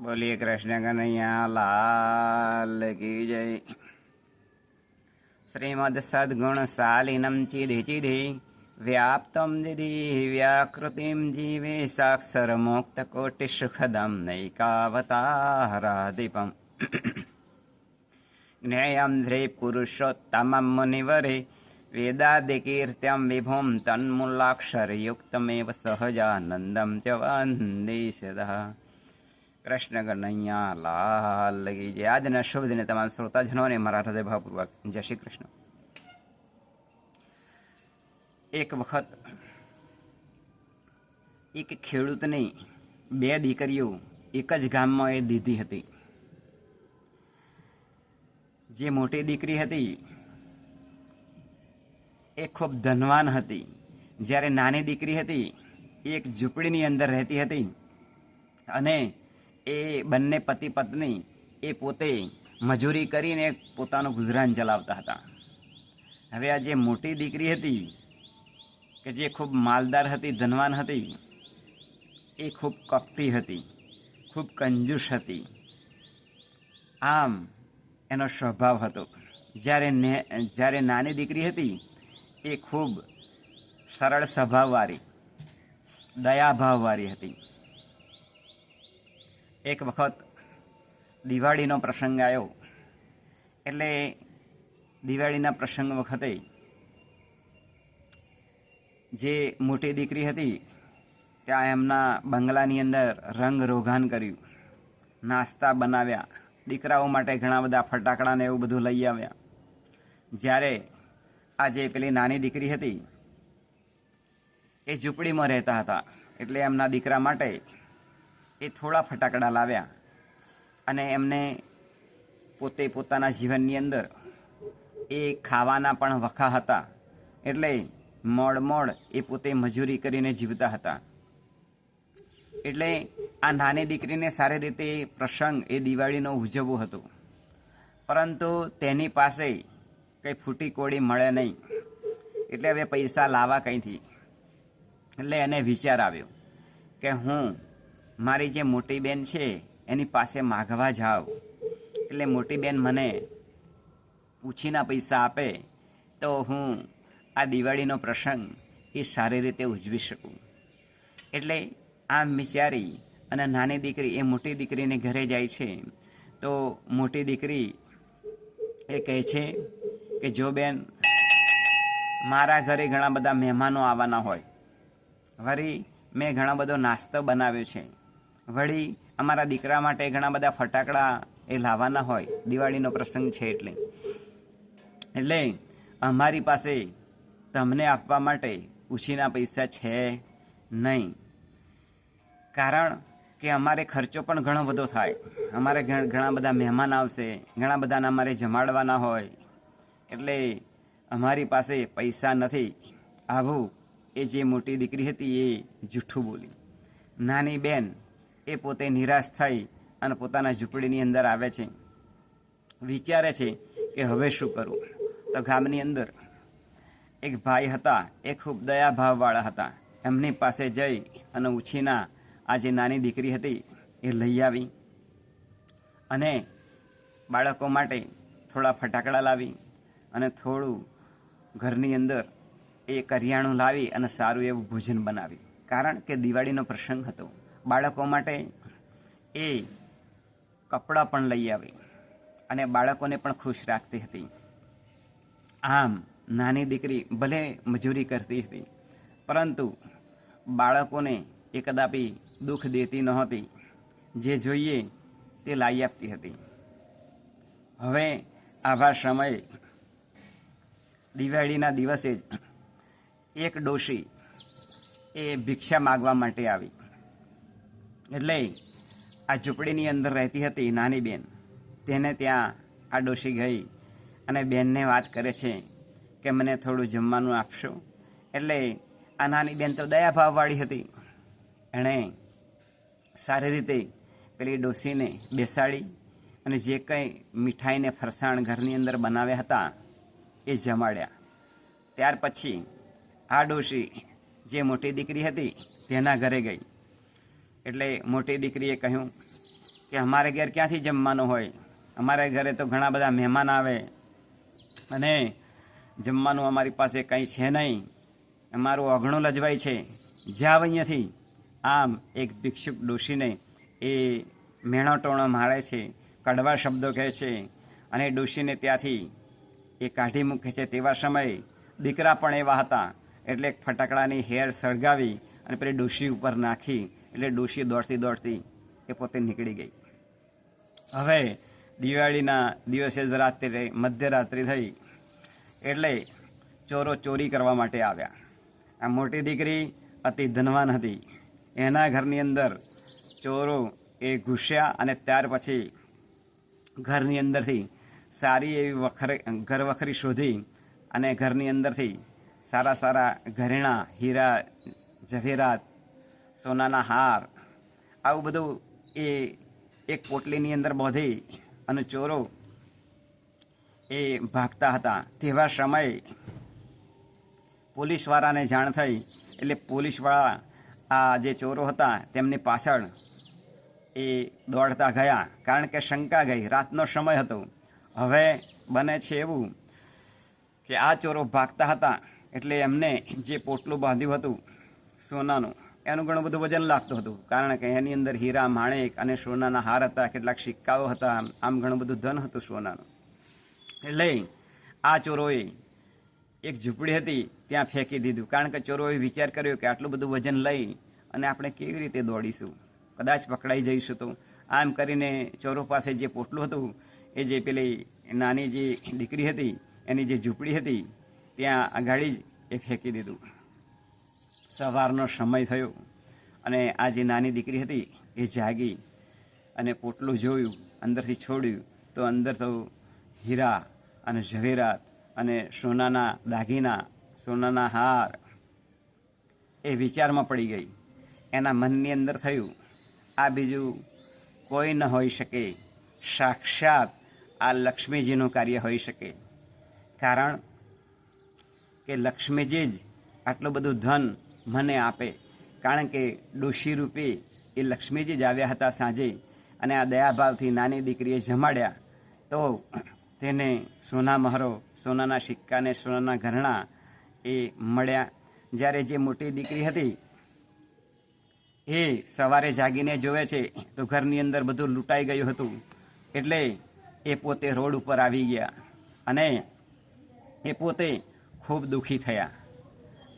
બોલીએ કૃષ્ણ કનૈયા, લાલ કી જય. શ્રીમદ સદગુણ શાલિનમ ચિધિ ચિધિ, વ્યાપ્તમ દિધિ વ્યાકૃતિમ જીવે સાક્ષર મુક્ત કોટિ સુખદમ નૈકાવતારાદીપમ જ્ઞેયમ ધ્રી પુરુષોત્તમ મુનિવરે વેદાદિકીર્ત્યમ વિભુમ તન્મૂલાક્ષરયુક્તમેવ સહજાનંદમ ચ વંદે સદા કૃષ્ણ કનૈયા લાલ લગી જય આજના શુભ દિને તમામ શ્રોતાજનોને મારા હૃદયભાવપૂર્વક જય શ્રી કૃષ્ણ. એક વખત એક ખેડૂતની બે દીકરીઓ એક જ ગામમાં એ દીધી હતી. જે મોટી દીકરી હતી, એ ખૂબ ધનવાન હતી. જ્યારે નાની દીકરી હતી એક ઝૂંપડીની અંદર રહેતી હતી અને એ બંને પતિ પત્ની એ પોતે મજૂરી કરીને પોતાનું ગુજરાન ચલાવતા હતા. હવે આ જે મોટી દીકરી હતી, કે જે ખૂબ માલદાર હતી, ધનવાન હતી, એ ખૂબ કપટી હતી, ખૂબ કંજૂસ હતી. આમ એનો સ્વભાવ હતો. જ્યારે ને, જ્યારે નાની દીકરી હતી, એ ખૂબ સરળ સ્વભાવવાળી, દયાભાવવાળી હતી. એક વખત દિવાળીનો પ્રસંગ આવ્યો. એટલે દિવાળીના પ્રસંગ વખતે જે મોટી દીકરી હતી, ત્યાં એમના બંગલાની અંદર રંગ રોગાન કર્યું. નાસ્તા બનાવ્યા. દીકરાઓ માટે ઘણા બધા ફટાકડાને એવું બધું લઈ આવ્યા. જ્યારે આ જે પેલી નાની દીકરી હતી, એ ઝૂંપડીમાં રહેતા હતા. એટલે એમના દીકરા માટે એ થોડા ફટાકડા લાવ્યા અને એમને પોતે પોતાના જીવનની અંદર એ ખાવાના પણ વખા હતા. એટલે મોડ મોડ એ પોતે મજૂરી કરીને જીવતા હતા. એટલે આ નાની દીકરીને સારી રીતે પ્રસંગ એ દિવાળીનો ઉજવવો હતો. પરંતુ તેની પાસે કંઈ ફૂટી કોડી મળે નહીં. એટલે હવે પૈસા લાવવા કંઈથી. એટલે એને વિચાર આવ્યો કે હું મારી જે મોટી બેન છે, એની પાસે માગવા જાઓ. એટલે મોટી બેન મને પૂછીના પૈસા આપે, તો હું આ દિવાળીનો પ્રસંગ એ સારી રીતે ઉજવી શકું. એટલે આમ વિચારી અને નાની દીકરી, એ મોટી દીકરીને ઘરે જાય છે, તો મોટી દીકરી એ કહે છે કે, જો બેન, મારા ઘરે ઘણા બધા મહેમાનો આવવાના હોય. વળી મેં ઘણો બધો નાસ્તો બનાવ્યો છે. વળી અમારા દીકરા માટે ઘણા બધા ફટાકડા એ લાવવાના હોય. દિવાળીનો પ્રસંગ છે એટલે. એટલે અમારી પાસે તમને આપવા માટે ઉછીના પૈસા છે નહીં. કારણ કે અમારે ખર્ચો પણ ઘણો બધો થાય. અમારે ઘણા બધા મહેમાન આવશે, ઘણા બધાને અમારે જમાડવાના હોય. એટલે અમારી પાસે પૈસા નથી. આવું એ જે મોટી દીકરી હતી એ જૂઠું બોલી. નાની બેન એ પોતે નિરાશ થઈ અને પોતાના ઝૂંપડીની અંદર આવે છે. વિચારે છે કે હવે શું કરું? તો ગામની અંદર એક ભાઈ હતા, એ ખૂબ દયાભાવવાળા હતા. એમની પાસે જઈ અને ઉછીના આ જે નાની દીકરી હતી એ લઈ આવી અને બાળકો માટે થોડા ફટાકડા લાવી અને થોડું ઘરની અંદર એ કરિયાણું લાવી અને સારું એવું ભોજન બનાવી કારણ કે દિવાળીનો પ્રસંગ હતો. બાળકો માટે એ કપડાં પણ લઈ આવી અને બાળકોને પણ ખુશ રાખતી હતી. આમ, નાની દીકરી ભલે મજૂરી કરતી હતી, પરંતુ બાળકોને એ કદાપી દુઃખ દેતી નહોતી. જે જોઈએ તે લાવી આપતી હતી. હવે આવા સમયે દિવાળીના દિવસે જ એક ડોશી એ ભિક્ષા માગવા માટે આવી. એટલે આ ઝૂંપડીની અંદર રહેતી હતી નાની બેન. તેને ત્યાં આ ડોશી ગઈ અને બેનને વાત કરે છે કે મને થોડું જમવાનું આપશો. એટલે આ નાની બેન તો દયાભાવવાળી હતી. એણે સારી રીતે પેલી ડોશીને બેસાડી અને જે કંઈ મીઠાઈને ફરસાણ ઘરની અંદર બનાવ્યા હતા એ જમાડ્યા. ત્યાર પછી આ ડોશી જે મોટી દીકરી હતી તેના ઘરે ગઈ. એટલે મોટી દીકરીએ કહ્યું કે અમારે ઘેર ક્યાંથી જમવાનું હોય? અમારે ઘરે તો ઘણા બધા મહેમાન આવે. અને જમવાનું અમારી પાસે કંઈ છે નહીં. અમારું અઘણું લજવાય છે. જાવ અહીંયાથી. આમ એક ભિક્ષુક ડોશીને એ મેણો ટોણો મારે છે, કડવા શબ્દો કહે છે અને ડોશીને ત્યાંથી એ કાઢી મૂકે છે. તેવા સમયે દીકરા પણ એવા હતા. એટલે ફટાકડાની હેર સળગાવી અને પેલી ડોશી ઉપર નાખી એટલે ડોશી દોડતી દોડતી એ પોતે નીકળી ગઈ. હવે દિવાળીના દિવસે જ રાત્રે મધ્યરાત્રિ થઈ એટલે ચોરો ચોરી કરવા માટે આવ્યા. આ મોટી દીકરી અતિ ધનવાન હતી. એના ઘરની અંદર ચોરો એ ઘૂસ્યા અને ત્યાર પછી ઘરની અંદરથી સારી એવી વખરે, ઘર વખરી શોધી અને ઘરની અંદરથી સારા સારા ઘરેણાં, હીરા જવેરાત સોનાના હાર, આવું બધું એ એક પોટલીની અંદર બોધી અને ચોરો એ ભાગતા હતા. તેવા સમયે પોલીસવાળાને જાણ થઈ, એટલે પોલીસવાળા આ જે ચોરો હતા તેમની પાછળ એ દોડતા ગયા, કારણ કે શંકા ગઈ, રાતનો સમય હતો. હવે બને છે એવું કે આ ચોરો ભાગતા હતા, એટલે એમને જે પોટલું બાંધ્યું હતું સોનાનું એનું ઘણું બધું વજન લાગતું હતું. કારણ કે એની અંદર હીરા, માણેક અને સોનાના હાર હતા, કેટલાક સિક્કાઓ હતા. આમ ઘણું બધું ધન હતું સોનાનું. એટલે આ ચોરોએ એક ઝૂંપડી હતી, ત્યાં ફેંકી દીધું. કારણ કે ચોરોએ વિચાર કર્યો કે આટલું બધું વજન લઈ અને આપણે કેવી રીતે દોડીશું? કદાચ પકડાઈ જઈશું તો. આમ કરીને ચોરો પાસે જે પોટલું હતું, એ જે પેલી નાની જે દીકરી હતી, એની જે ઝૂંપડી હતી, ત્યાં આગાડી જ એ ફેંકી દીધું. સવારનો સમય થયો અને આ જે નાની દીકરી હતી એ જાગી અને પોટલું જોયું, અંદરથી છોડ્યું, તો અંદર તો હીરા અને ઝવેરાત અને સોનાના દાગીના, સોનાના હાર એ વિચારમાં પડી ગઈ. એના મનની અંદર થયું, આ બીજું કોઈ ન હોઈ શકે. સાક્ષાત આ લક્ષ્મીજીનું કાર્ય હોઈ શકે. કારણ કે લક્ષ્મીજી જ આટલું બધું ધન મને આપે. કારણ કે ડોશી રૂપે એ લક્ષ્મીજી જ આવ્યા હતા સાંજે અને આ દયાભાવથી નાની દીકરીએ જમાડ્યા. તો તેને સોના મહરો, સોનાના સિક્કાને સોનાના ઘરણા એ મળ્યા. જ્યારે જે મોટી દીકરી હતી, એ સવારે જાગીને જોવે છે, તો ઘરની અંદર બધું લૂંટાઈ ગયું હતું. એટલે એ પોતે રોડ ઉપર આવી ગયા અને એ પોતે ખૂબ દુઃખી થયા.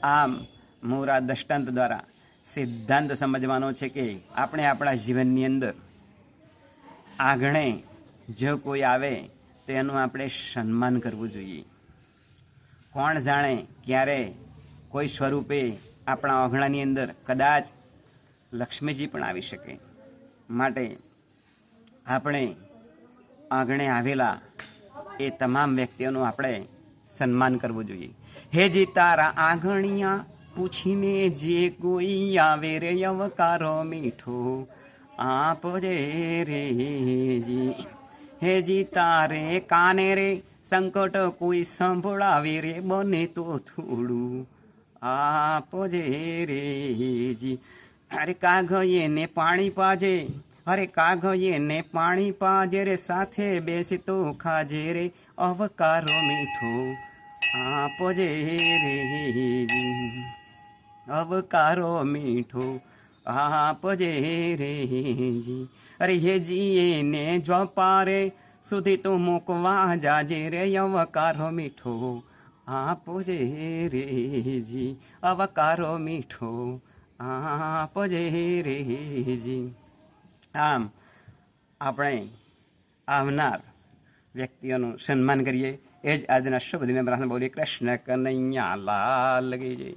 આમ મોરા દષ્ટાંત દ્વારા સિદ્ધાંત સમજવાનો છે કે આપણે આપણા જીવનની અંદર આગણે જો કોઈ આવે, તેનું આપણે સન્માન કરવું જોઈએ. કોણ જાણે ક્યારે કોઈ સ્વરૂપે આપણા ઓઘણાની અંદર કદાચ લક્ષ્મીજી પણ આવી શકે. માટે આપણે આંગણે આવેલા એ તમામ વ્યક્તિઓનું આપણે સન્માન કરવું જોઈએ. હે જી તારા આંગણિયા પૂછીને જે કોઈ આવે રે અવકારો મીઠો આપજે રે જી હે જી તારે કાને રે સંકટ કોઈ સંભળાવે રે બને તો થોડું આપજે રે જી અરે કાગયે ને પાણી પાજે અરે કાગયે ને પાણી પાજે રે સાથે બેસી તો ખાજે રે અવકારો મીઠો આપજે રે જી અવકારો મીઠો આપજે રે જી. અરે હે જીએ ને જ્વપારે સુધી તો મૂકવા જાજે રે અવકારો મીઠો આપજે રે જી. અવકારો મીઠો આપજે રે જી. આમ આપણે આવનાર વ્યક્તિઓનું સન્માન કરીએ. એ જ આજના શુભ દિને પ્રાર્થના. બોલીએ, કૃષ્ણ કનૈયા લાલ ગઈ જઈ